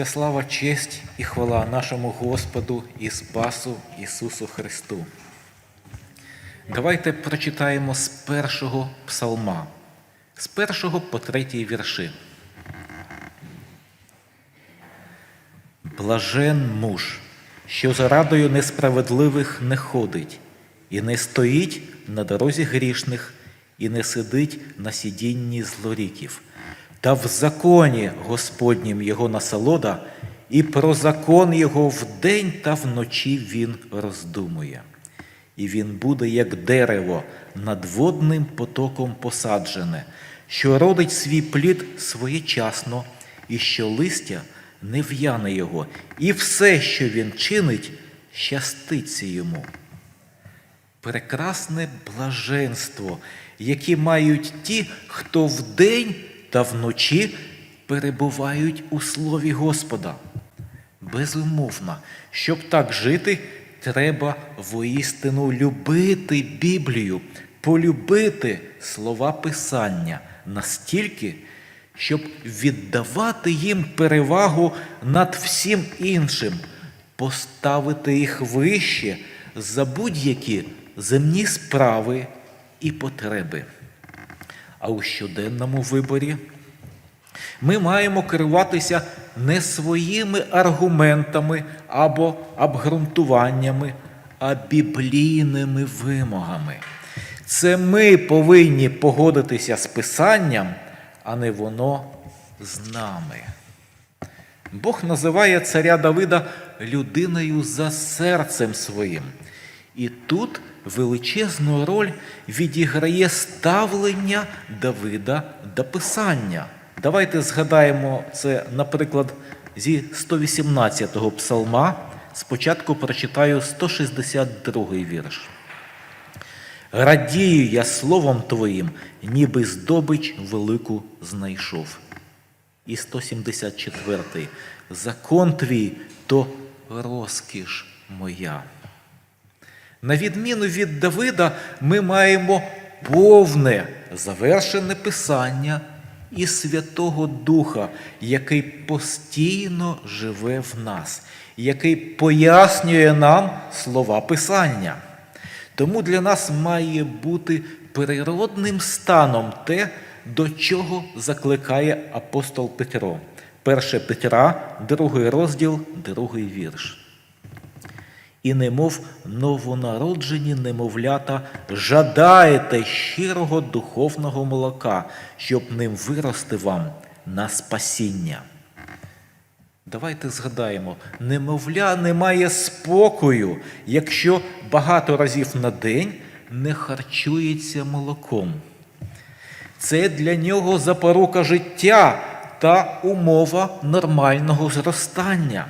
Вся слава, честь і хвала нашому Господу і Спасу Ісусу Христу. Давайте прочитаємо з першого псалма, з першого по третій вірші. Блажен муж, що за радою несправедливих не ходить, і не стоїть на дорозі грішних, і не сидить на сидінні злоріків. Та в законі Господнім його насолода, і про закон його вдень та вночі він роздумує. І він буде, як дерево, над водним потоком посаджене, що родить свій плід своєчасно, і що листя не в'яне його, і все, що він чинить, щаститься йому. Прекрасне блаженство, яке мають ті, хто вдень та вночі перебувають у Слові Господа. Безумовно, щоб так жити, треба воістину любити Біблію, полюбити слова Писання настільки, щоб віддавати їм перевагу над всім іншим, поставити їх вище за будь-які земні справи і потреби. А у щоденному виборі ми маємо керуватися не своїми аргументами або обґрунтуваннями, а біблійними вимогами. Це ми повинні погодитися з Писанням, а не воно з нами. Бог називає царя Давида людиною за серцем своїм. І тут величезну роль відіграє ставлення Давида до Писання. Давайте згадаємо це, наприклад, зі 118-го псалма. Спочатку прочитаю 162-й вірш. Радію я словом Твоїм, ніби здобич велику знайшов. І 174. Закон твій то розкіш моя. На відміну від Давида, ми маємо повне завершене писання і Святого Духа, який постійно живе в нас, який пояснює нам слова Писання. Тому для нас має бути природним станом те, до чого закликає апостол Петро. 1 Петра, другий розділ, другий вірш. І немов новонароджені немовлята, жадаєте щирого духовного молока, щоб ним вирости вам на спасіння. Давайте згадаємо, немовля не має спокою, якщо багато разів на день не харчується молоком. Це для нього запорука життя та умова нормального зростання.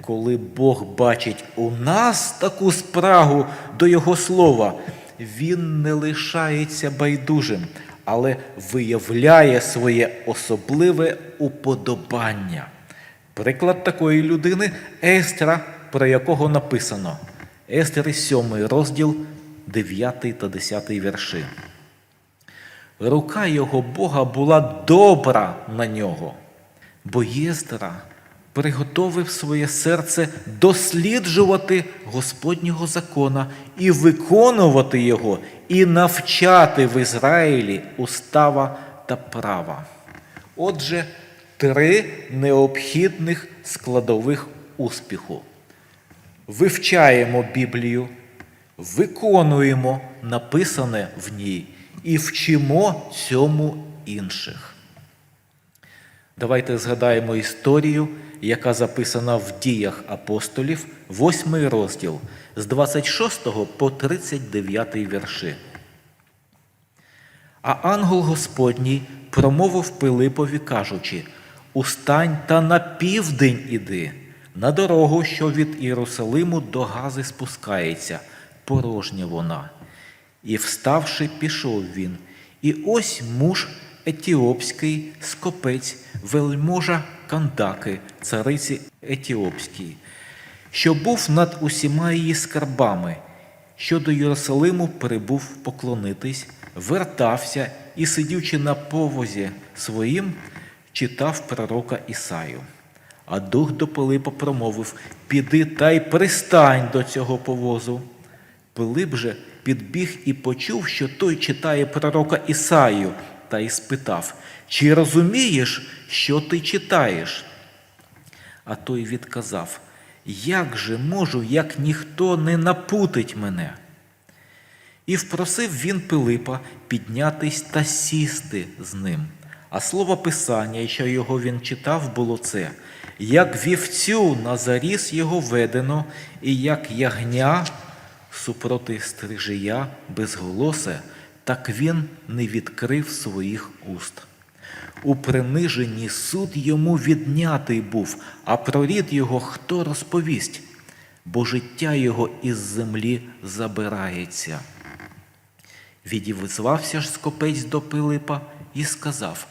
Коли Бог бачить у нас таку спрагу до Його слова, Він не лишається байдужим, але виявляє своє особливе уподобання. Приклад такої людини Естра, про якого написано. Естери 7 розділ 9 та 10 вірші. Рука його Бога була добра на нього, бо Єздра приготовив своє серце досліджувати Господнього закона і виконувати його, і навчати в Ізраїлі устава та права. Отже, три необхідних складових успіху. Вивчаємо Біблію, виконуємо написане в ній і вчимо цьому інших. Давайте згадаємо історію, яка записана в діях апостолів, 8 розділ з 26 по 39 вірші. А ангел Господній промовив Пилипові, кажучи: Устань та на південь іди, на дорогу, що від Єрусалиму до Гази спускається, порожня вона. І, вставши, пішов він. І ось муж етіопський скопець, вельможа Кандаки, цариці Етіопській, що був над усіма її скарбами, що до Єрусалиму прибув поклонитись, вертався і, сидючи на повозі своїм, читав пророка Ісаю. А дух до Пилипа промовив Піди та й пристань до цього повозу. Пилип же підбіг і почув, що той читає пророка Ісаю, та й спитав, чи розумієш, що ти читаєш? А той відказав, як же можу, як ніхто не напутить мене? І впросив він Пилипа піднятись та сісти з ним. А слово Писання, що його він читав, було це, як вівцю на заріз його ведено, і як ягня супроти стрижия безголосе, так він не відкрив своїх уст. У приниженні суд йому віднятий був, а про рід його хто розповість, бо життя його із землі забирається. Відізвався ж скопець до Пилипа і сказав: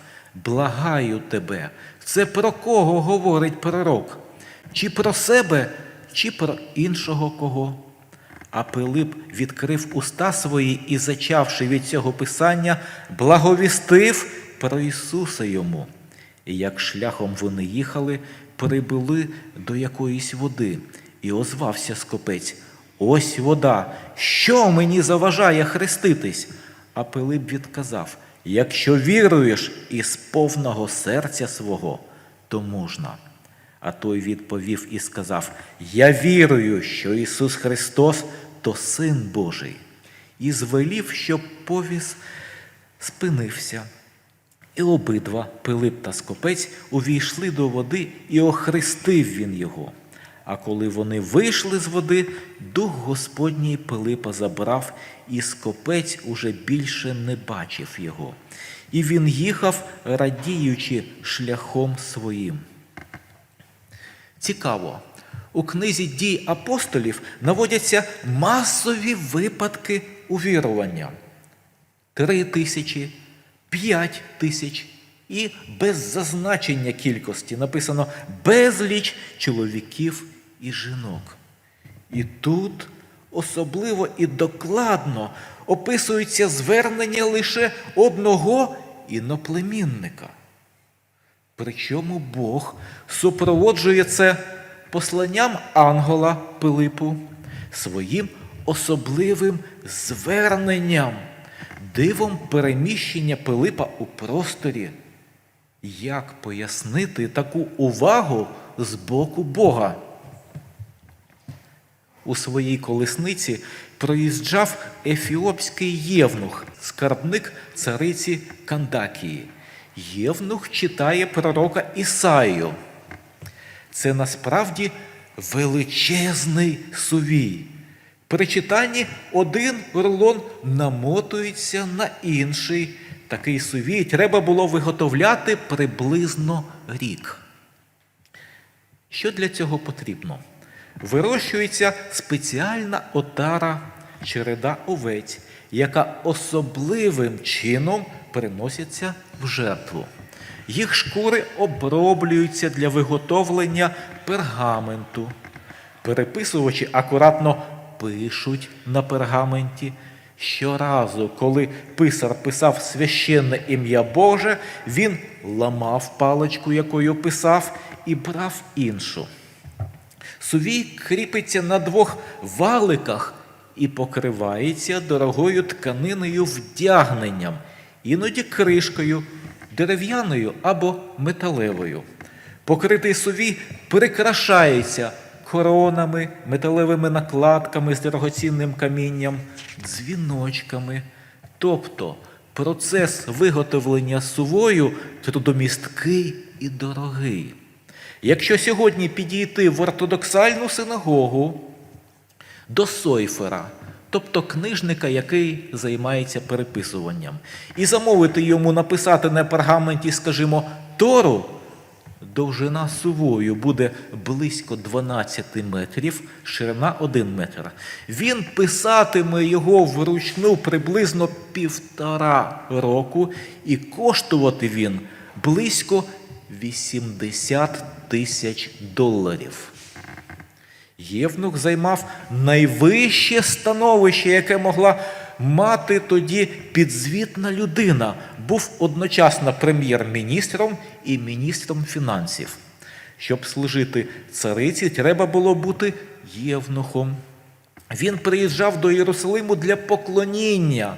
Благаю тебе, це про кого говорить пророк? Чи про себе, чи про іншого кого? А Пилип відкрив уста свої і, зачавши від цього писання, благовістив про Ісуса йому. І як шляхом вони їхали, прибули до якоїсь води, і озвався скопець. Ось вода. Що мені заважає хреститись? А Пилип відказав: Якщо віруєш із повного серця свого, то можна. А той відповів і сказав: Я вірую, що Ісус Христос то Син Божий, і звелів, щоб повіз спинився. І обидва, Пилип та Скопець, увійшли до води, і охрестив він його. А коли вони вийшли з води, дух Господній Пилипа забрав, і скопець уже більше не бачив його. І він їхав, радіючи шляхом своїм. Цікаво, у книзі дій апостолів наводяться масові випадки увірування. Три тисячі, п'ять тисяч і без зазначення кількості написано безліч чоловіків і жінок. І тут особливо і докладно описується звернення лише одного іноплемінника. Причому Бог супроводжує це посланням ангела Пилипу своїм особливим зверненням, дивом переміщення Пилипа у просторі. Як пояснити таку увагу з боку Бога? У своїй колесниці проїжджав ефіопський євнух, скарбник цариці Кандакії. Євнух читає пророка Ісаю. Це насправді величезний сувій. При читанні один рулон намотується на інший. Такий сувій треба було виготовляти приблизно рік. Що для цього потрібно? Вирощується спеціальна отара череда овець, яка особливим чином приноситься в жертву. Їх шкури оброблюються для виготовлення пергаменту. Переписувачі акуратно пишуть на пергаменті. Щоразу, коли писар писав священне ім'я Боже, він ламав паличку, якою писав, і брав іншу. Сувій кріпиться на двох валиках і покривається дорогою тканиною вдягненням, іноді кришкою, дерев'яною або металевою. Покритий сувій прикрашається коронами, металевими накладками з дорогоцінним камінням, дзвіночками. Тобто процес виготовлення сувою трудомісткий і дорогий. Якщо сьогодні підійти в ортодоксальну синагогу до Сойфера, тобто книжника, який займається переписуванням, і замовити йому написати на пергаменті, скажімо, Тору, довжина сувою буде близько 12 метрів, ширина 1 метр. Він писатиме його вручну приблизно півтора року, і коштувати він близько 80 тисяч доларів. Євнух займав найвище становище, яке могла мати тоді підзвітна людина, був одночасно прем'єр-міністром і міністром фінансів. Щоб служити цариці, треба було бути євнухом. Він приїжджав до Єрусалиму для поклоніння,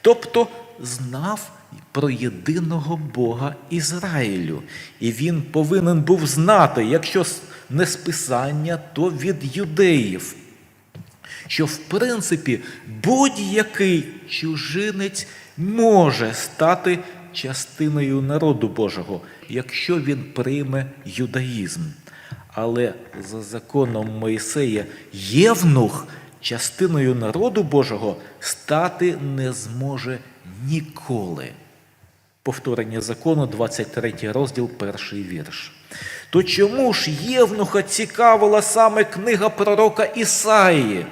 тобто знав про єдиного Бога Ізраїлю. І він повинен був знати, якщо не з Писання, то від юдеїв, що в принципі будь-який чужинець може стати частиною народу Божого, якщо він прийме юдаїзм. Але за законом Моїсея євнух частиною народу Божого стати не зможе ніколи. Повторення закону, 23 розділ, перший вірш. То чому ж Євнуха цікавила саме книга пророка Ісаї?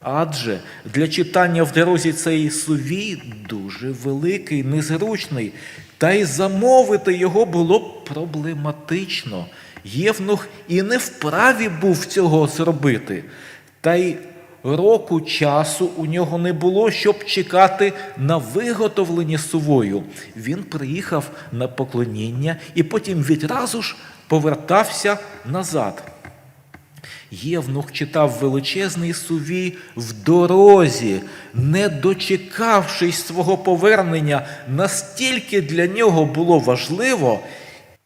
Адже для читання в дорозі цей сувій дуже великий, незручний, та й замовити його було б проблематично. Євнух і не вправі був цього зробити. Та й року часу у нього не було, щоб чекати на виготовлення сувою. Він приїхав на поклоніння і потім відразу ж повертався назад. Євнух читав величезний сувій в дорозі, не дочекавшись свого повернення, настільки для нього було важливо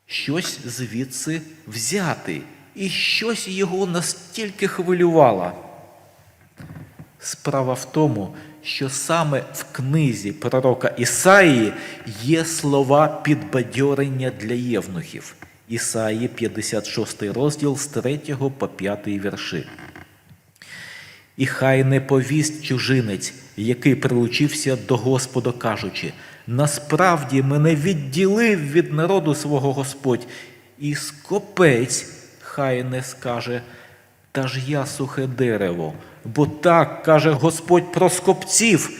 щось звідси взяти, і щось його настільки хвилювало. Справа в тому, що саме в книзі пророка Ісаї є слова підбадьорення для євнухів. Ісаї 56 розділ з 3 по 5 вірши. І хай не повість чужинець, який прилучився до Господа, кажучи, насправді мене відділив від народу свого Господь, і скопець хай не скаже, та ж я сухе дерево, бо так каже Господь про скопців,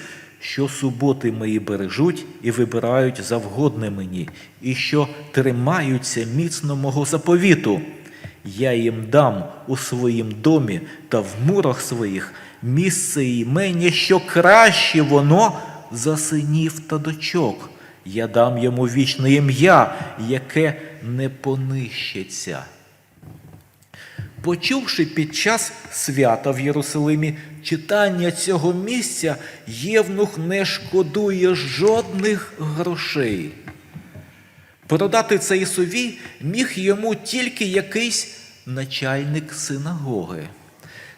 що суботи мої бережуть і вибирають завгодне мені, і що тримаються міцно мого заповіту. Я їм дам у своїм домі та в мурах своїх місце імення, що краще воно за синів та дочок. Я дам йому вічне ім'я, яке не понищиться. Почувши під час свята в Єрусалимі читання цього місця, Євнух не шкодує жодних грошей. Продати цей сувій міг йому тільки якийсь начальник синагоги.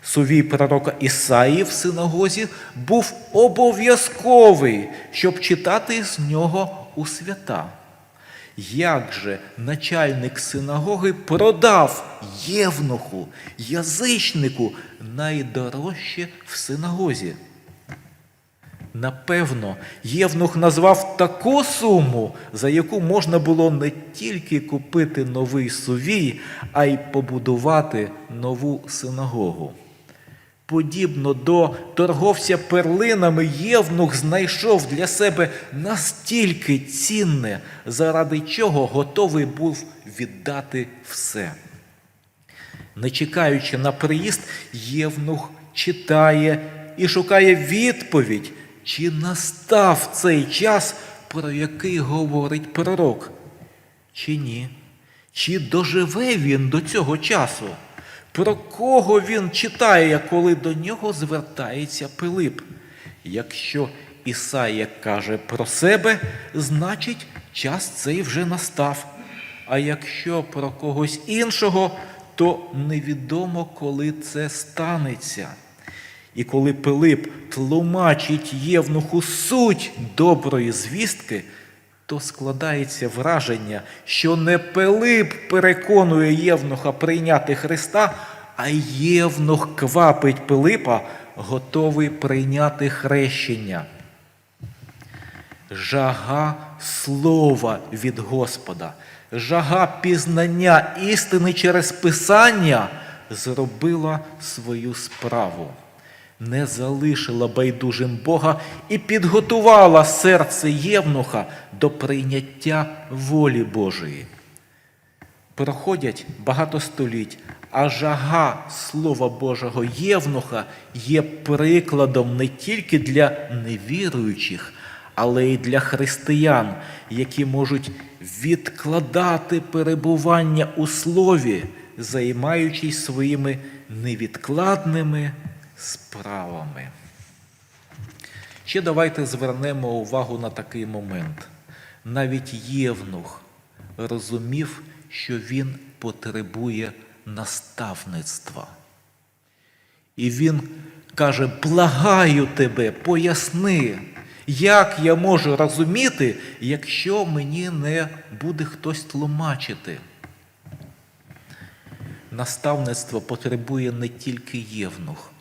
Сувій пророка Ісаї в синагозі був обов'язковий, щоб читати з нього у свята. Як же начальник синагоги продав євнуху, язичнику найдорожче в синагозі? Напевно, Євнух назвав таку суму, за яку можна було не тільки купити новий сувій, а й побудувати нову синагогу. Подібно до торговця перлинами, Євнух знайшов для себе настільки цінне, заради чого готовий був віддати все. Не чекаючи на приїзд, Євнух читає і шукає відповідь, чи настав цей час, про який говорить пророк, чи ні, чи доживе він до цього часу. Про кого він читає, коли до нього звертається Пилип? Якщо Ісая каже про себе, значить час цей вже настав. А якщо про когось іншого, то невідомо, коли це станеться. І коли Пилип тлумачить Євнуху суть доброї звістки, то складається враження, що не Пилип переконує Євнуха прийняти Христа, а Євнух квапить Пилипа, готовий прийняти хрещення. Жага слова від Господа, жага пізнання істини через Писання зробила свою справу не залишила байдужим Бога і підготувала серце Євнуха до прийняття волі Божої. Проходять багато століть, а жага Слова Божого Євнуха є прикладом не тільки для невіруючих, але й для християн, які можуть відкладати перебування у слові, займаючись своїми невідкладними справами. Ще давайте звернемо увагу на такий момент. Навіть Євнух розумів, що він потребує наставництва. І він каже: благаю тебе, поясни, як я можу розуміти, якщо мені не буде хтось тлумачити. Наставництво потребує не тільки євнух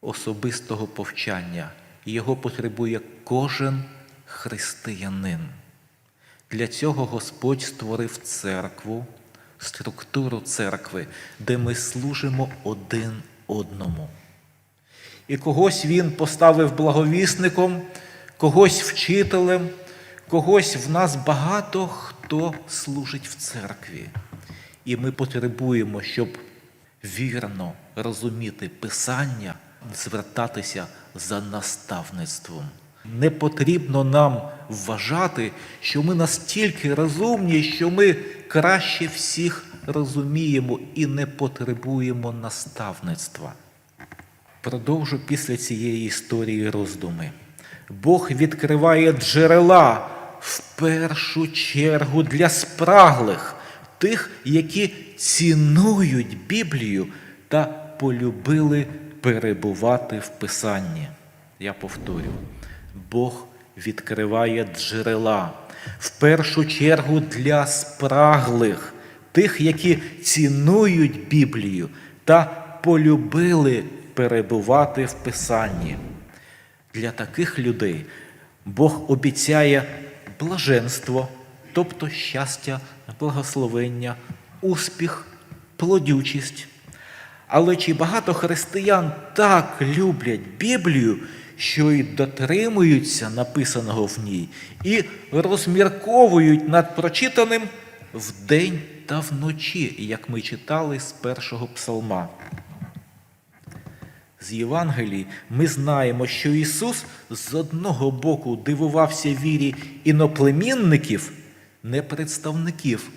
особистого повчання, його потребує кожен християнин. Для цього Господь створив церкву, структуру церкви, де ми служимо один одному. І когось він поставив благовісником, когось вчителем, когось в нас багато хто служить в церкві. І ми потребуємо, щоб вірно розуміти Писання, звертатися за наставництвом. Не потрібно нам вважати, що ми настільки розумні, що ми краще всіх розуміємо і не потребуємо наставництва. Продовжу після цієї історії роздуми. Бог відкриває джерела в першу чергу для спраглих, тих, які цінують Біблію та полюбили перебувати в Писанні. Я повторю, Бог відкриває джерела в першу чергу для спраглих, тих, які цінують Біблію та полюбили перебувати в Писанні. Для таких людей Бог обіцяє блаженство, тобто щастя, благословення, успіх, плодючість. Але чи багато християн так люблять Біблію, що й дотримуються написаного в ній, і розмірковують над прочитаним вдень та вночі, як ми читали з першого псалма? З Євангелії ми знаємо, що Ісус з одного боку дивувався вірі іноплемінників, не представників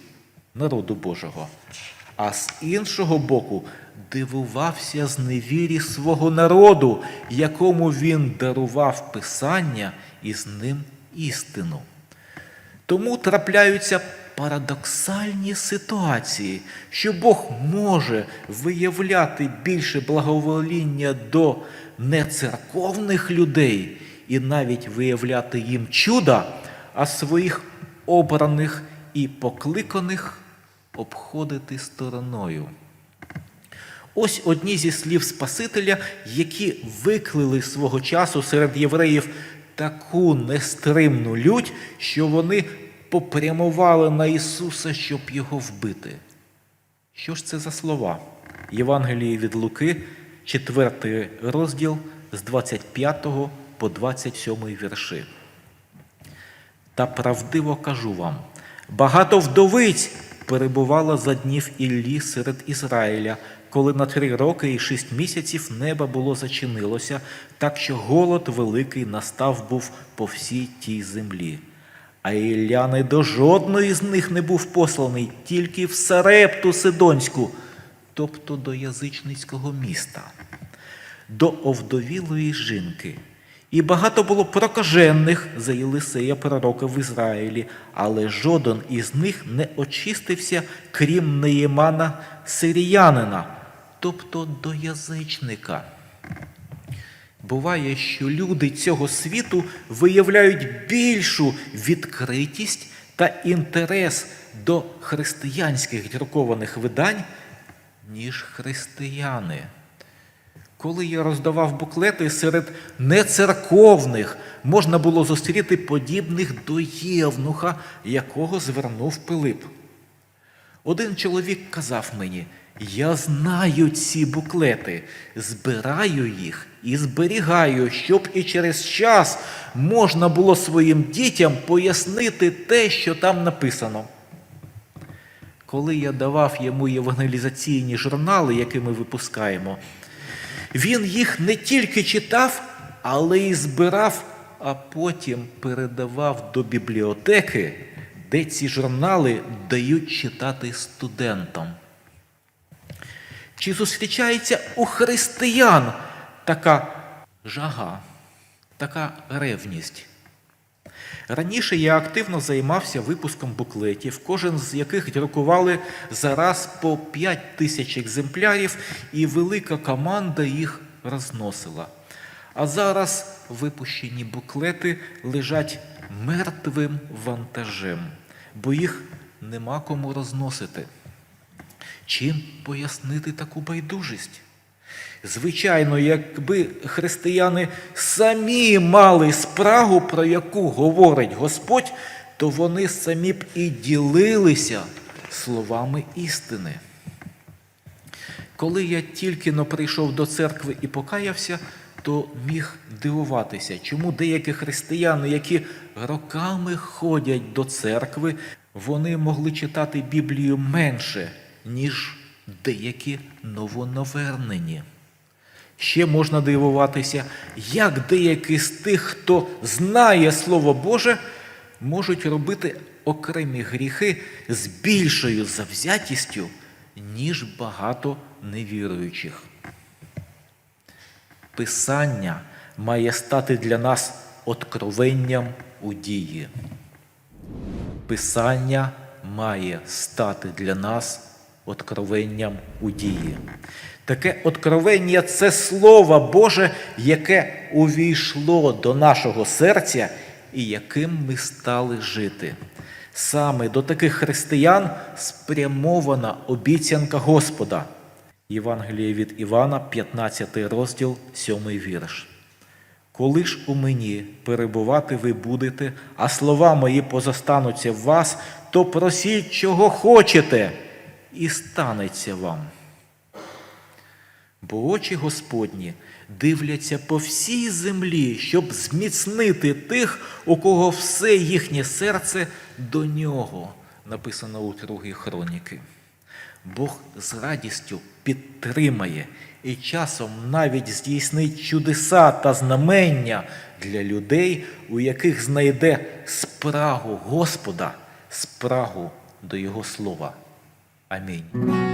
народу Божого, а з іншого боку дивувався з невірі свого народу, якому він дарував Писання і з ним істину. Тому трапляються парадоксальні ситуації, що Бог може виявляти більше благовоління до нецерковних людей і навіть виявляти їм чуда, а своїх обраних і покликаних обходити стороною. Ось одні зі слів Спасителя, які виклили свого часу серед євреїв таку нестримну лють, що вони попрямували на Ісуса, щоб його вбити. Що ж це за слова? Євангелії від Луки, 4 розділ з 25 по 27 вірши. Та правдиво кажу вам: багато вдовиць перебувало за днів Іллі серед Ізраїля, коли на три роки і шість місяців небо було зачинилося, так що голод великий настав був по всій тій землі. А Ілля не до жодної з них не був посланий, тільки в Сарепту Сидонську, тобто до язичницького міста, до овдовілої жінки. І багато було прокажених за Єлисея пророка в Ізраїлі, але жоден із них не очистився, крім Неємана сиріянина, тобто до язичника. Буває, що люди цього світу виявляють більшу відкритість та інтерес до християнських друкованих видань, ніж християни. Коли я роздавав буклети серед нецерковних, можна було зустріти подібних до Євнуха, якого звернув Пилип. Один чоловік казав мені: я знаю ці буклети, збираю їх і зберігаю, щоб і через час можна було своїм дітям пояснити те, що там написано. Коли я давав йому євангелізаційні журнали, які ми випускаємо, він їх не тільки читав, але й збирав а потім передавав до бібліотеки, де ці журнали дають читати студентам. Чи зустрічається у християн така жага, така ревність? Раніше я активно займався випуском буклетів, кожен з яких друкували зараз по 5 тисяч екземплярів, і велика команда їх розносила. А зараз випущені буклети лежать мертвим вантажем, бо їх нема кому розносити. Чим пояснити таку байдужість? Звичайно, якби християни самі мали спрагу, про яку говорить Господь, то вони самі б і ділилися словами істини. Коли я тільки но прийшов до церкви і покаявся, то міг дивуватися, чому деякі християни, які роками ходять до церкви, вони могли читати Біблію менше, ніж деякі новонавернені. Ще можна дивуватися, як деякі з тих, хто знає Слово Боже, можуть робити окремі гріхи з більшою завзятістю, ніж багато невіруючих. Писання має стати для нас откровенням у дії. Писання має стати для нас откровенням у дії. Таке откровення це Слово Боже, яке увійшло до нашого серця і яким ми стали жити. Саме до таких християн спрямована обіцянка Господа. Євангеліє від Івана, 15 розділ, 7 вірш. Коли ж у мені перебувати ви будете, а слова мої позостануться в вас, то просіть, чого хочете, і станеться вам. Бо очі Господні дивляться по всій землі, щоб зміцнити тих, у кого все їхнє серце до нього, написано у другій хроніки. Бог з радістю підтримає і часом навіть здійснить чудеса та знамення для людей, у яких знайде спрагу Господа, спрагу до Його слова. Amém.